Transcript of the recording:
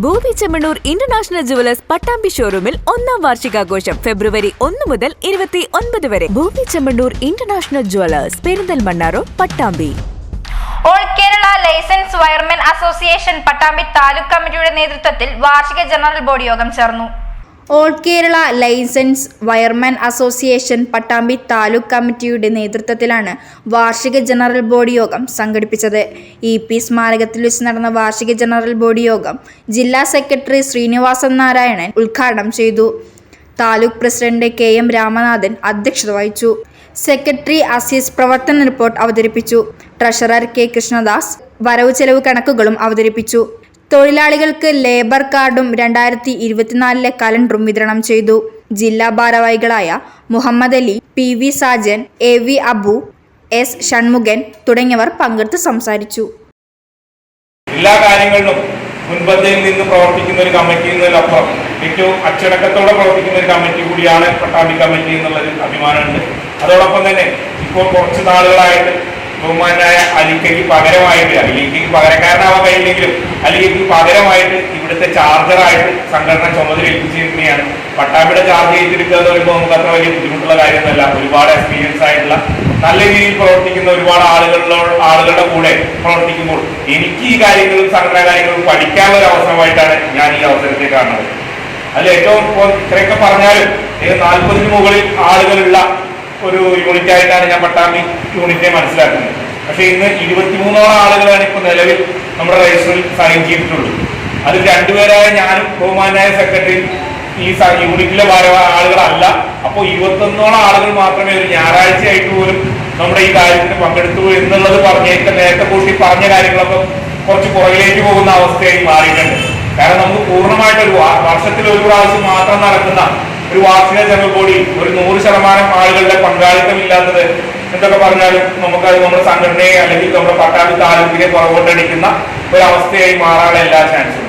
ഭൂമി Chemmanur international jewellers Pattambi ഷോറൂമിൽ ഒന്നാം വാർഷികാഘോഷം ഫെബ്രുവരി ഒന്ന് മുതൽ ഇരുപത്തി ഒൻപത് വരെ. ഭൂമി Chemmanur international jewellers Perinthalmanna road Pattambi. All Kerala licence wiremen association Pattambi taluk കമ്മിറ്റിയുടെ നേതൃത്വത്തിൽ വാർഷിക ജനറൽ ബോഡി യോഗം ചേർന്നു. All Kerala licence wireman association Pattambi taluk കമ്മിറ്റിയുടെ നേതൃത്വത്തിലാണ് വാർഷിക ജനറൽ ബോഡി യോഗം സംഘടിപ്പിച്ചത്. ഇ പി സ്മാരകത്തിൽ വെച്ച് നടന്ന വാർഷിക ജനറൽ ബോഡി യോഗം ജില്ലാ സെക്രട്ടറി ശ്രീനിവാസൻ നാരായണൻ ഉദ്ഘാടനം ചെയ്തു. Taluk president K M Ramanathan അധ്യക്ഷത വഹിച്ചു. സെക്രട്ടറി അസീസ് പ്രവർത്തന റിപ്പോർട്ട് അവതരിപ്പിച്ചു. ട്രഷറർ കെ കൃഷ്ണദാസ് വരവ് ചെലവ് കണക്കുകളും അവതരിപ്പിച്ചു. തൊഴിലാളികൾക്ക് ലേബർ കാർഡും രണ്ടായിരത്തി ഇരുപത്തിനാലിലെ കലണ്ടറും വിതരണം ചെയ്തു. ജില്ലാ ഭാരവാഹികളായ Muhammad Ali P V Sajan A V Abu S Shanmughan തുടങ്ങിയവർ പങ്കെടുത്ത് സംസാരിച്ചു. എല്ലാ കാര്യങ്ങളിലും മുൻപന്തിയിൽ നിന്ന് പ്രവർത്തിക്കുന്ന ഒരു കമ്മിറ്റി എന്നതിലപ്പുറം ഏറ്റവും അച്ചടക്കത്തോടെ പ്രവർത്തിക്കുന്ന ഒരു കമ്മിറ്റി കൂടിയാണ് പട്ടാമ്പി കമ്മിറ്റി എന്നുള്ളൊരു അഭിമാനമുണ്ട്. അതോടൊപ്പം തന്നെ ഇപ്പോൾ കുറച്ച് നാളുകളായിട്ട് ബഹുമാനായ അലിക്കയ്ക്ക് പകരമായിട്ട് അലിക്കയ്ക്ക് പകരക്കാരനാവാൻ കഴിയില്ലെങ്കിലും അലിക്കയ്ക്ക് പകരമായിട്ട് ഇവിടുത്തെ ചാർജറായിട്ട് സംഘടന ചുമതല ഏൽപ്പിച്ചിരിക്കുകയാണ് പട്ടാമ്പിയുടെ ചാർജ് ചെയ്തിരിക്കുക എന്ന് പറയുമ്പോൾ നമുക്ക് അത്ര വലിയ ബുദ്ധിമുട്ടുള്ള കാര്യമൊന്നുമല്ല. ഒരുപാട് എക്സ്പീരിയൻസ് ആയിട്ടുള്ള നല്ല രീതിയിൽ പ്രവർത്തിക്കുന്ന ഒരുപാട് ആളുകളിലോ ആളുകളുടെ കൂടെ പ്രവർത്തിക്കുമ്പോൾ എനിക്ക് ഈ കാര്യങ്ങളും സംഘടനാ കാര്യങ്ങളും പഠിക്കാനുള്ള ഒരു അവസരമായിട്ടാണ് ഞാൻ ഈ അവസരത്തെ കാണുന്നത്. അതിൽ ഏറ്റവും ഇത്രയൊക്കെ പറഞ്ഞാലും നാൽപ്പതിന് മുകളിൽ ആളുകളുള്ള ഒരു യൂണിറ്റ് ആയിട്ടാണ് ഞാൻ പട്ടാമ്പി യൂണിറ്റിനെ മനസ്സിലാക്കുന്നത്. പക്ഷേ ഇന്ന് ഇരുപത്തിമൂന്നോളം ആളുകളാണ് ഇപ്പോൾ നിലവിൽ നമ്മുടെ രജിസ്റ്ററിൽ സൈൻ ചെയ്തിട്ടുള്ളത്. അതിൽ രണ്ടുപേരായ ഞാനും ബഹുമാനായ സെക്രട്ടറി ഈ യൂണിറ്റിലെ ആളുകളല്ല. അപ്പോൾ ഇരുപത്തൊന്നോളം ആളുകൾ മാത്രമേ ഒരു ഞായറാഴ്ചയായിട്ട് പോലും നമ്മുടെ ഈ കാര്യത്തിന് പങ്കെടുത്തു എന്നുള്ളത് പറഞ്ഞ നേരത്തെ കൂട്ടി പറഞ്ഞ കാര്യങ്ങളൊക്കെ കുറച്ച് പുറകിലേക്ക് പോകുന്ന അവസ്ഥയായി മാറിയിട്ടുണ്ട്. കാരണം നമുക്ക് പൂർണമായിട്ട് ഒരു വാ- വർഷത്തിൽ ഒരു പ്രാവശ്യം മാത്രം നടക്കുന്ന ഒരു വാക്സിനെ ജനറൽ ഒരു നൂറ് ശതമാനം ആളുകളുടെ പങ്കാളിത്തം ഇല്ലാത്തത് എന്തൊക്കെ പറഞ്ഞാലും നമുക്കത് നമ്മുടെ സംഘടനയെ അല്ലെങ്കിൽ നമ്മുടെ പട്ടാമ്പി താലൂക്കിനെ പുറകോട്ടടിക്കുന്ന ഒരു അവസ്ഥയായി മാറാനുള്ള എല്ലാ ചാൻസും